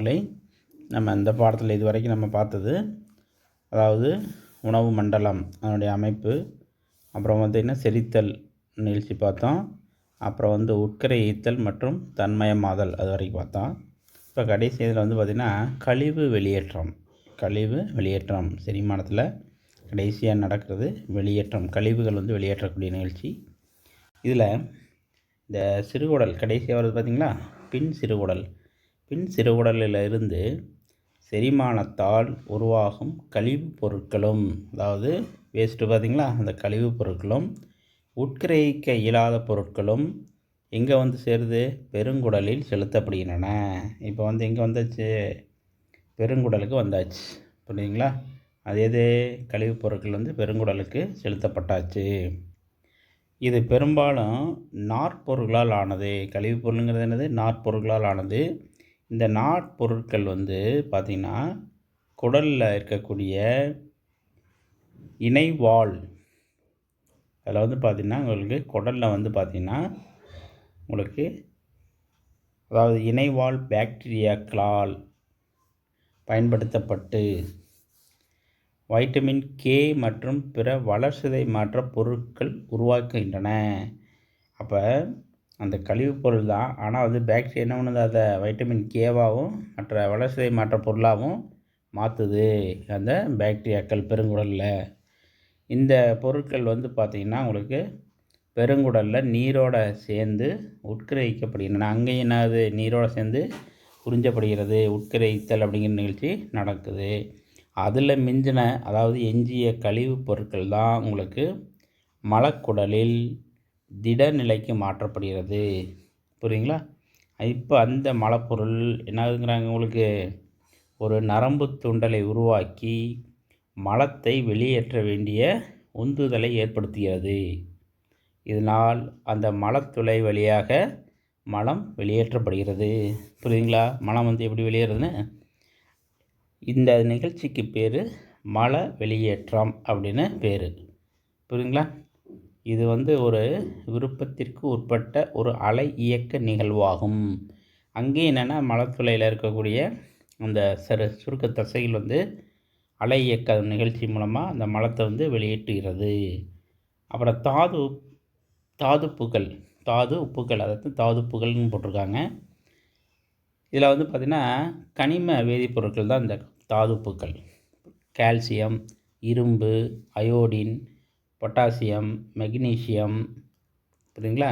மாணவர்களை நம்ம இந்த பாடத்தில் இது வரைக்கும் நம்ம பார்த்தது அதாவது உணவு மண்டலம் அதனுடைய அமைப்பு அப்புறம் பார்த்திங்கன்னா செரித்தல் நிகழ்ச்சி பார்த்தோம் அப்புறம் வந்து உட்கரை ஈத்தல் மற்றும் தன்மயமாதல் அது வரைக்கும் பார்த்தோம். இப்போ கடைசி இதில் வந்து பார்த்திங்கன்னா கழிவு வெளியேற்றம் கழிவு வெளியேற்றம் செரிமானத்தில் கடைசியாக நடக்கிறது வெளியேற்றம் கழிவுகள் வந்து வெளியேற்றக்கூடிய நிகழ்ச்சி. இதில் இந்த சிறுகுடல் கடைசியாக வருது பார்த்திங்களா பின் சிறுகுடல். பின் சிறுகுடலில் இருந்து செரிமானத்தால் உருவாகும் கழிவுப் பொருட்களும் அதாவது வேஸ்ட்டு பார்த்திங்களா? அந்த கழிவுப் பொருட்களும் உட்கிரகிக்க இயலாத பொருட்களும் எங்கே வந்து சேருது? பெருங்குடலில் செலுத்தப்படுகின்றன. இப்போ வந்து எங்கே வந்தாச்சு? பெருங்குடலுக்கு வந்தாச்சு. புரியுதுங்களா? அது எது கழிவுப் பொருட்கள் வந்து பெருங்குடலுக்கு செலுத்தப்பட்டாச்சு. இது பெரும்பாலும் நாற்பொருட்களால் ஆனது. கழிவுப் பொருளுங்கிறது என்னது? நாற்பொருட்களால் ஆனது. இந்த நாட்பொருட்கள் வந்து பார்த்திங்கன்னா குடலில் இருக்கக்கூடிய இணைவாள் அதில் வந்து பார்த்திங்கன்னா உங்களுக்கு குடலில் வந்து பார்த்திங்கன்னா உங்களுக்கு அதாவது இணைவாள் பாக்டீரியாக்களால் பயன்படுத்தப்பட்டு வைட்டமின் கே மற்றும் பிற வளர்சிதை மாற்ற பொருட்கள் உருவாக்குகின்றன. அப்போ அந்த கழிவுப் பொருள் தான். ஆனால் வந்து பாக்டீரியா என்ன பண்ணுது? அதை வைட்டமின் கேவாகவும் மற்ற வளர்சிதை மாற்ற பொருளாகவும் மாற்றுது அந்த பாக்டீரியாக்கள் பெருங்குடலில். இந்த பொருட்கள் வந்து பார்த்திங்கன்னா உங்களுக்கு பெருங்குடலில் நீரோட சேர்ந்து உட்கிரகிக்கப்படுகின்றன. அங்கேயும் என்னது? நீரோட சேர்ந்து உறிஞ்சப்படுகிறது. உட்கிரகித்தல் அப்படிங்கிற நிகழ்ச்சி நடக்குது. அதில் மிஞ்சின அதாவது எஞ்சிய கழிவுப் பொருட்கள் தான் உங்களுக்கு மலக்குடலில் திடநிலைக்கு மாற்றப்படுகிறது. புரியுங்களா? இப்போ அந்த மலப்பொருள் என்னதுங்கிறாங்க உங்களுக்கு? ஒரு நரம்பு துண்டலை உருவாக்கி மலத்தை வெளியேற்ற வேண்டிய உந்துதலை ஏற்படுத்துகிறது. இதனால் அந்த மலத்துளை வழியாக மலம் வெளியேற்றப்படுகிறது. புரியுதுங்களா? மலம் வந்து எப்படி வெளியேறதுன்னு? இந்த நிகழ்ச்சிக்கு பேர் மல வெளியேற்றம் அப்படின்னு பேர். புரியுதுங்களா? இது வந்து ஒரு விருப்பத்திற்கு உட்பட்ட ஒரு அலை இயக்க நிகழ்வாகும். அங்கே என்னென்னா மலத்துளையில் இருக்கக்கூடிய அந்த சரு சுருக்க தசைகள் வந்து அலை இயக்க நிகழ்ச்சி மூலமாக அந்த மலத்தை வந்து வெளியேற்றுகிறது. அப்புறம் தாது தாதுப்புகள் தாது உப்புகள் அதாவது தாதுப்புகள்னு போட்டிருக்காங்க. இதில் வந்து பார்த்திங்கன்னா கனிம வேதிப்பொருட்கள் தான் இந்த தாதுப்புக்கள் கால்சியம் இரும்பு அயோடின் பொட்டாசியம் மெக்னீஷியம் புரியுங்களா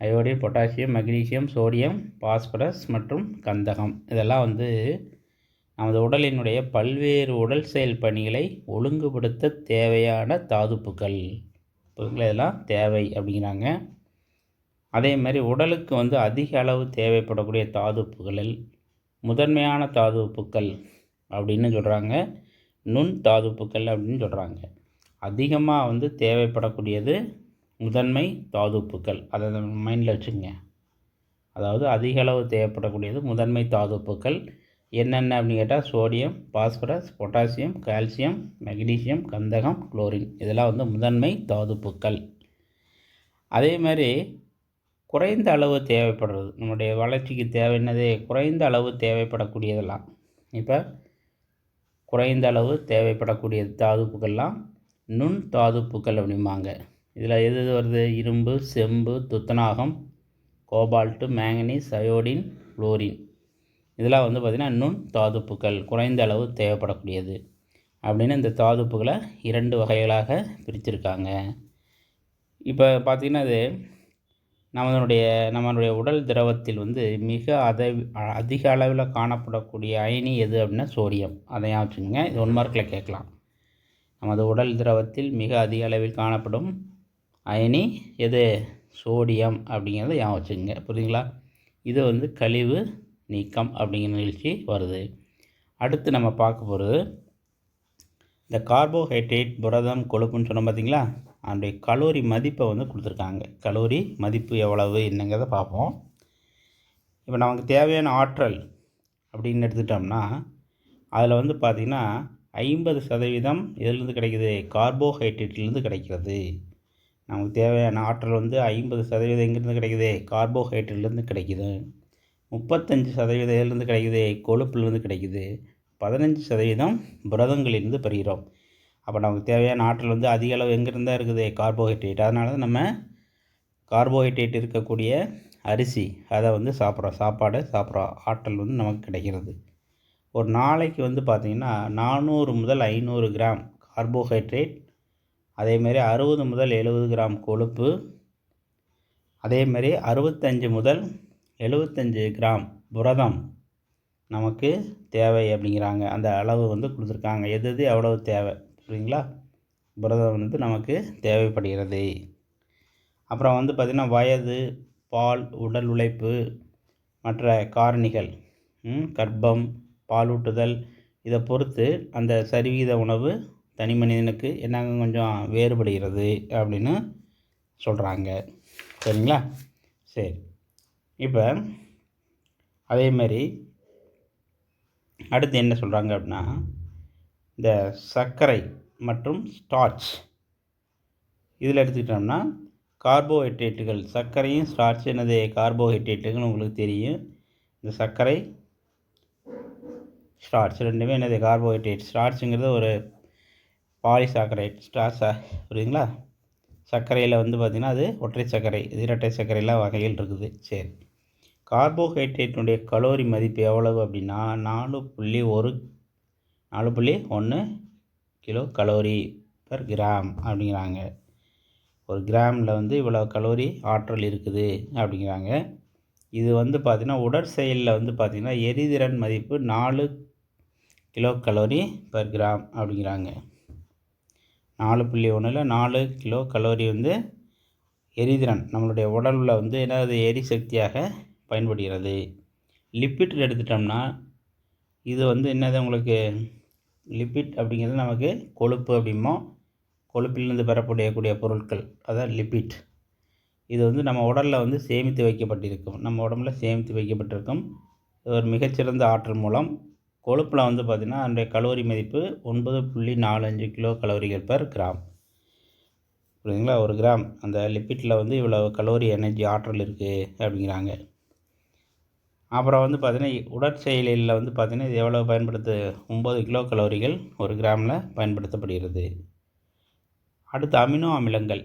iodine potassium magnesium sodium phosphorus மற்றும் கந்தகம். இதெல்லாம் வந்து நமது உடலினுடைய பல்வேறு உடல் செயல் பணிகளை ஒழுங்குபடுத்த தேவையான தாதுப்புக்கள் புரியுங்களா இதெல்லாம் தேவை அப்படிங்கிறாங்க. அதே மாதிரி உடலுக்கு வந்து அதிக அளவு தேவைப்படக்கூடிய தாதுப்புகளில் முதன்மையான தாதுப்புக்கள் அப்படின்னு சொல்கிறாங்க நுண் தாதுப்புக்கள் அப்படின்னு சொல்கிறாங்க அதிகமாக வந்து தேவைப்படக்கூடியது முதன்மை தாதுப்புக்கள். அதை மைண்டில் வச்சுங்க அதாவது அதிக அளவு தேவைப்படக்கூடியது முதன்மை தாதுப்புக்கள். என்னென்ன அப்படின்னு கேட்டால் sodium phosphorus potassium calcium magnesium கந்தகம் குளோரின் இதெல்லாம் வந்து முதன்மை தாதுப்புக்கள். அதே மாதிரி குறைந்த அளவு தேவைப்படுறது. நம்முடைய வளர்ச்சிக்கு தேவையானதே குறைந்த அளவு தேவைப்படக்கூடியதெல்லாம். இப்போ குறைந்த அளவு தேவைப்படக்கூடிய தாதுப்புகள்லாம் நுண் தாதுப்புக்கள் அப்படிம்பாங்க. இதில் எது எது வருது? இரும்பு செம்பு துத்தநாகம் கோபால்ட்டு மேங்கனீஸ் அயோடின் குளோரின் இதெல்லாம் வந்து பார்த்திங்கன்னா நுண் தாதுப்புக்கள் குறைந்த அளவு தேவைப்படக்கூடியது அப்படின்னு இந்த தாதுப்புகளை இரண்டு வகைகளாக பிரிச்சிருக்காங்க. இப்போ பார்த்திங்கன்னா அது நம்மளுடைய நம்மளுடைய உடல் திரவத்தில் வந்து மிக அத அதிக அளவில் காணப்படக்கூடிய அயனி எது அப்படின்னா சோடியம். அதை வச்சுக்கோங்க. இது ஒன் மார்க்கில் கேட்கலாம். நமது உடல் திரவத்தில் மிக அதிக அளவில் காணப்படும் அயனி எது? சோடியம் அப்படிங்கிறத ஞாபகம் வச்சுக்கோங்க. புரியுதுங்களா? இது வந்து கழிவு நீக்கம் அப்படிங்கிற நிகழ்ச்சி வருது. அடுத்து நம்ம பார்க்க போகிறது இந்த கார்போஹைட்ரேட் புரதம் கொழுப்புன்னு சொன்னோம் பார்த்தீங்களா அதனுடைய கலோரி மதிப்பை வந்து கொடுத்துருக்காங்க. கலோரி மதிப்பு எவ்வளவு என்னங்கிறத பார்ப்போம். இப்போ நமக்கு தேவையான ஆற்றல் அப்படின்னு எடுத்துட்டோம்னா அதில் வந்து பார்த்திங்கன்னா ஐம்பது சதவீதம் எதுலேருந்து கிடைக்குது? கார்போஹைட்ரேட்லேருந்து கிடைக்கிறது. நமக்கு தேவையான ஆற்றல் வந்து ஐம்பது சதவீதம் எங்கேருந்து கிடைக்குது? கார்போஹைட்ரேட்லேருந்து கிடைக்குது. முப்பத்தஞ்சு சதவீதம் எதுலேருந்து கிடைக்குது? கொழுப்புலேருந்து கிடைக்குது. பதினஞ்சு சதவீதம் புரதங்களிலிருந்து பெறுகிறோம். அப்போ நமக்கு தேவையான ஆற்றல் வந்து அதிக அளவு எங்கேருந்து தான் இருக்குது? கார்போஹைட்ரேட். அதனால தான் நம்ம கார்போஹைட்ரேட் இருக்கக்கூடிய அரிசி அதை வந்து சாப்பிட்றோம். சாப்பாடை சாப்பிட்றோம் ஆற்றல் வந்து நமக்கு கிடைக்கிறது. ஒரு நாளைக்கு வந்து பார்த்திங்கன்னா நானூறு முதல் ஐநூறு கிராம் கார்போஹைட்ரேட் அதேமாரி அறுபது முதல் எழுபது கிராம் கொழுப்பு அதேமாரி அறுபத்தஞ்சு முதல் எழுபத்தஞ்சு கிராம் புரதம் நமக்கு தேவை அப்படிங்கிறாங்க. அந்த அளவு வந்து கொடுத்துருக்காங்க. எது எது எவ்வளவு தேவை புரியுங்களா புரதம் வந்து நமக்கு தேவைப்படுகிறது. அப்புறம் வந்து பார்த்திங்கன்னா வயது பால் உடல் உழைப்பு மற்ற காரணிகள் கர்ப்பம் பாலூட்டுதல். இதை பொறுத்து அந்த சரிவிகித உணவு தனி மனிதனுக்கு என்னங்க கொஞ்சம் வேறுபடுகிறது அப்படின்னு சொல்கிறாங்க சரிங்களா? சரி. இப்போ அதேமாரி அடுத்து என்ன சொல்கிறாங்க அப்படின்னா இந்த சர்க்கரை மற்றும் ஸ்டார்ச் இதில் எடுத்துக்கிட்டோம்னா கார்போஹைட்ரேட்டுகள் சர்க்கரையும் ஸ்டார்ச் என்னது கார்போஹைட்ரேட்டுகள் உங்களுக்கு தெரியும். இந்த சர்க்கரை ஸ்டார்ச் ரெண்டுமே என்னது? கார்போஹைட்ரேட் ஸ்டார்ச்சுங்கிறது ஒரு பாலிசாக்கரைட் ஸ்டார்ச்சா புரியுதுங்களா? சர்க்கரையில் வந்து பார்த்திங்கன்னா அது ஒற்றை சர்க்கரை இரட்டை சர்க்கரையெல்லாம் வகையில் இருக்குது. சரி. கார்போஹைட்ரேட்டினுடைய கலோரி மதிப்பு எவ்வளவு அப்படின்னா நாலு புள்ளி ஒரு நாலு புள்ளி ஒன்று கிலோ கலோரி பர் கிராம் அப்படிங்கிறாங்க. ஒரு கிராமில் வந்து இவ்வளோ கலோரி ஆற்றல் இருக்குது அப்படிங்கிறாங்க. இது வந்து பார்த்திங்கன்னா உடற்செயலில் வந்து பார்த்திங்கன்னா எரிதிறன் மதிப்பு நாலு கிலோ கலோரி பர் கிராம் அப்படிங்கிறாங்க. நாலு புள்ளி ஒன்றில் நாலு கிலோ கலோரி வந்து எரிதிறன். நம்மளுடைய உடலில் வந்து என்னது? எரிசக்தியாக பயன்படுகிறது. லிப்பிட் எடுத்துட்டோம்னா இது வந்து என்னது உங்களுக்கு? லிப்பிட் அப்படிங்கிறது நமக்கு கொழுப்பு அப்படிமோ கொழுப்பிலிருந்து பெறப்படக்கூடிய பொருட்கள். அதான் லிப்பிட். இது வந்து நம்ம உடலில் வந்து சேமித்து வைக்கப்பட்டிருக்கும். நம்ம உடம்புல சேமித்து வைக்கப்பட்டிருக்கும். ஒரு மிகச்சிறந்த ஆற்றல் மூலம் கொழுப்பில் வந்து பார்த்திங்கன்னா அதனுடைய கலோரி மதிப்பு ஒன்பது புள்ளி நாலஞ்சு கிலோ கலோரிகள் பெர் கிராம் புரியுதுங்களா? ஒரு கிராம் அந்த லிப்பிட்டில் வந்து இவ்வளோ கலோரி எனர்ஜி ஆற்றல் இருக்குது அப்படிங்கிறாங்க. அப்புறம் வந்து பார்த்திங்கன்னா உடற்செயலில் வந்து பார்த்திங்கன்னா இது எவ்வளோ பயன்படுத்து? ஒம்பது கிலோ கலோரிகள் ஒரு கிராமில் பயன்படுத்தப்படுகிறது. அடுத்து அமினோ அமிலங்கள்.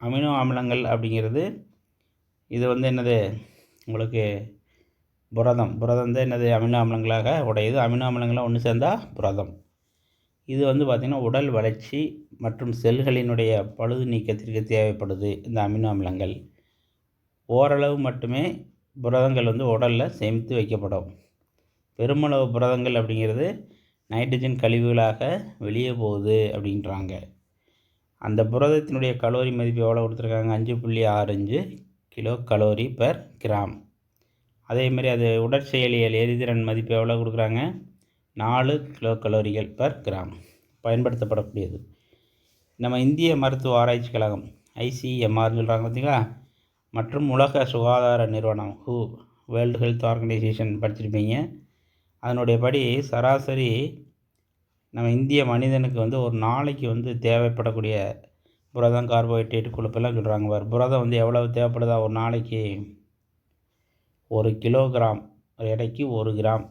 அமினோ அமிலங்கள் அப்படிங்கிறது இது வந்து என்னது? உங்களுக்கு புரதம். புரதம் தான் என்னது? அமினோ அமிலங்களாக உடையது. அமினோ அமிலங்களாக ஒன்று சேர்ந்தால் புரதம். இது வந்து பார்த்திங்கன்னா உடல் வளர்ச்சி மற்றும் செல்களினுடைய பழுது நீக்கத்திற்கு தேவைப்படுது இந்த அமினோ அமிலங்கள் ஓரளவு மட்டுமே புரதங்கள் வந்து உடலில் சேமித்து வைக்கப்படும். பெருமளவு புரதங்கள் அப்படிங்கிறது நைட்ரஜன் கழிவுகளாக வெளியே போகுது அப்படின்றாங்க. அந்த புரதத்தினுடைய கலோரி மதிப்பு எவ்வளோ கொடுத்துருக்காங்க? அஞ்சு புள்ளி ஆறஞ்சு கிலோ கலோரி பர் கிராம். அதேமாரி அது உடற்செயலியல் எரிதிறன் மதிப்பு எவ்வளோ கொடுக்குறாங்க? நாலு கிலோ கலோரிகள் பர் கிராம். பயன்படுத்தப்படக்கூடியது. நம்ம இந்திய மருத்துவ ஆராய்ச்சி கழகம் ஐசிஎம்ஆர்னு சொல்கிறாங்க பார்த்தீங்களா மற்றும் உலக சுகாதார நிறுவனம் ஹூ வேர்ல்டு ஹெல்த் ஆர்கனைசேஷன் படிச்சிருப்பீங்க. அதனுடைய படி சராசரி நம்ம இந்திய மனிதனுக்கு வந்து ஒரு நாளைக்கு வந்து தேவைப்படக்கூடிய புரதம் கார்போஹைட்ரேட் கொழுப்பெல்லாம் சொல்கிறாங்க புரதம் வந்து எவ்வளோ தேவைப்படுதா ஒரு நாளைக்கு ஒரு கிலோகிராம் எடைக்கு ஒரு கிராம்.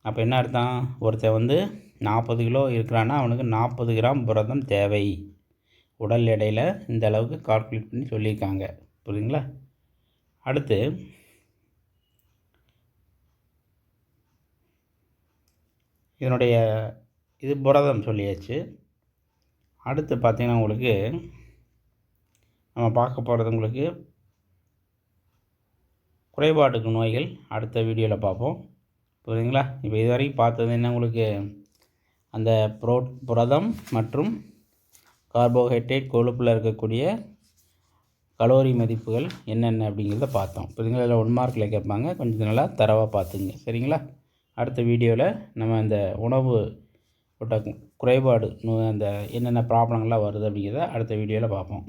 அப்போ என்ன அர்த்தம்? ஒருத்தன் வந்து நாற்பது கிலோ இருக்கிறான்னா அவனுக்கு நாற்பது கிராம் புரதம் தேவை. உடல் எடையில் இந்த அளவுக்கு கால்குலேட் பண்ணி சொல்லியிருக்காங்க. புரியுதுங்களா? அடுத்து இதனுடைய இது புரதம் சொல்லியாச்சு. அடுத்து பார்த்திங்கன்னா உங்களுக்கு நம்ம பார்க்க போகிறது உங்களுக்கு குறைபாட்டுக்கு நோய்கள். அடுத்த வீடியோவில் பார்ப்போம். புரியுதுங்களா? இப்போ இது வரைக்கும் பார்த்தது என்ன உங்களுக்கு? அந்த புரோ புரதம் மற்றும் கார்போஹைட்ரேட் கொழுப்பில் இருக்கக்கூடிய கலோரி மதிப்புகள் என்னென்ன அப்படிங்கிறத பார்த்தோம். புரியுதுங்களா? இதில் ஒன் மார்க்கில் கேட்பாங்க. கொஞ்சம் நல்லா தரவாக பார்த்துங்க. சரிங்களா? அடுத்த வீடியோவில் நம்ம இந்த உணவு குறைபாடு அந்த என்னென்ன ப்ராப்ளங்கள்லாம் வருது அப்படிங்கிறத அடுத்த வீடியோவில் பார்ப்போம்.